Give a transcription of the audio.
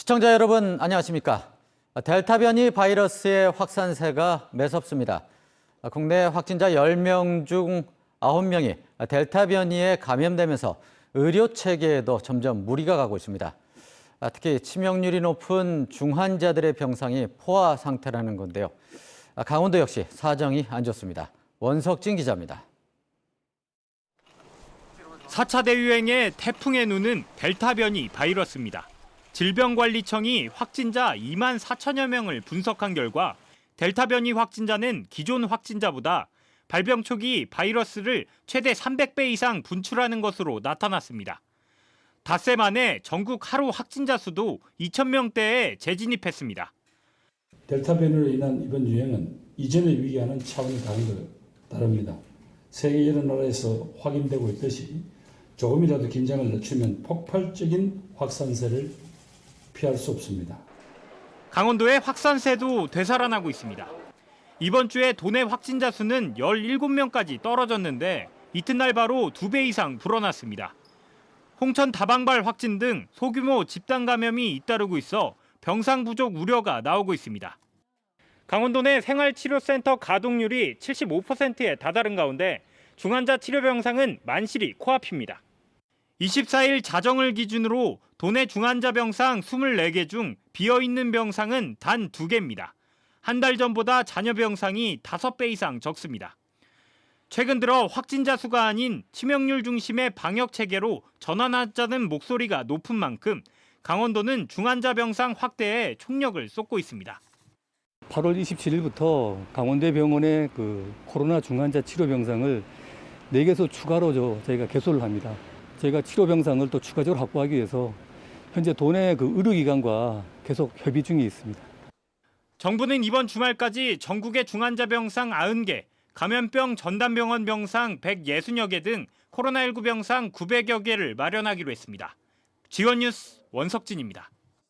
시청자 여러분 안녕하십니까? 델타 변이 바이러스의 확산세가 매섭습니다. 국내 확진자 10명 중 9명이 델타 변이에 감염되면서 의료 체계에도 점점 무리가 가고 있습니다. 특히 치명률이 높은 중환자들의 병상이 포화 상태라는 건데요. 강원도 역시 사정이 안 좋습니다. 원석진 기자입니다. 4차 대유행의 태풍의 눈은 델타 변이 바이러스입니다. 질병관리청이 확진자 2만 4천여 명을 분석한 결과 델타 변이 확진자는 기존 확진자보다 발병 초기 바이러스를 최대 300배 이상 분출하는 것으로 나타났습니다. 닷새 만에 전국 하루 확진자 수도 2천 명대에 재진입했습니다. 델타 변이로 인한 이번 유행은 이전의 위기와는 차원이 다른 것 다릅니다. 세계 여러 나라에서 확인되고 있듯이 조금이라도 긴장을 늦추면 폭발적인 확산세를 피할 수 없습니다. 강원도의 확산세도 되살아나고 있습니다. 이번 주에 도내 확진자 수는 17명까지 떨어졌는데 이튿날 바로 2배 이상 불어났습니다. 홍천 다방발 확진 등 소규모 집단 감염이 잇따르고 있어 병상 부족 우려가 나오고 있습니다. 강원도 내 생활치료센터 가동률이 75%에 다다른 가운데 중환자 치료 병상은 만실이 코앞입니다. 24일 자정을 기준으로 도내 중환자 병상 24개 중 비어 있는 병상은 단 2개입니다. 한 달 전보다 잔여 병상이 5배 이상 적습니다. 최근 들어 확진자 수가 아닌 치명률 중심의 방역 체계로 전환하자는 목소리가 높은 만큼 강원도는 중환자 병상 확대에 총력을 쏟고 있습니다. 8월 27일부터 강원대병원의 그 코로나 중환자 치료 병상을 4개소 추가로 저 저희가 개소를 합니다. 저희가 치료 병상을 또 추가적으로 확보하기 위해서 현재 도내 그 의료기관과 계속 협의 중에 있습니다. 정부는 이번 주말까지 전국의 중환자 병상 90개, 감염병 전담병원 병상 160여 개 등 코로나19 병상 900여 개를 마련하기로 했습니다. 지원 뉴스 원석진입니다.